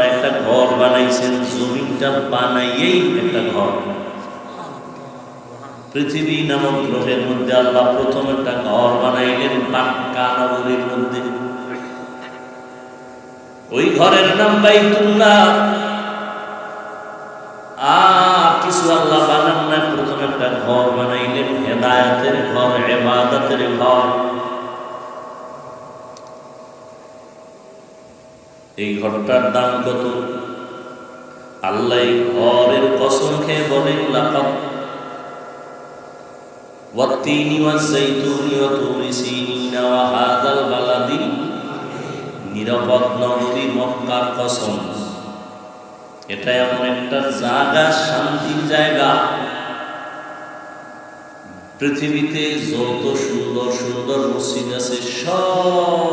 একটা ঘর বানাইছেন জমিনটা বানাইয়েই একটা ঘর। পৃথিবী নামক গ্রহের মধ্যে আল্লাহ প্রথম একটা ঘর বানাইলেন, পাক্কা নগরীর মধ্যে। ওই ঘরের নাম বাইতুল্লাহ। আর কিছু আল্লাহ বানান না প্রথম একটা ঘর বানাইলেন, হেদায়াতের ঘর এবাদতের ঘর। এই ঘরটার দাম কত আল্লাহ এই ঘরের কসম খেয়ে বলেন লাকাত والتين والزيتون وطور سينين وهذا البلد নিরাপদ নগরী মক্কার কসম এটা এমন একটা জায়গা শান্তির জায়গা পৃথিবীতে যত সুন্দর সুন্দর মসজিদ আছে সব মসজিদ কার ঘর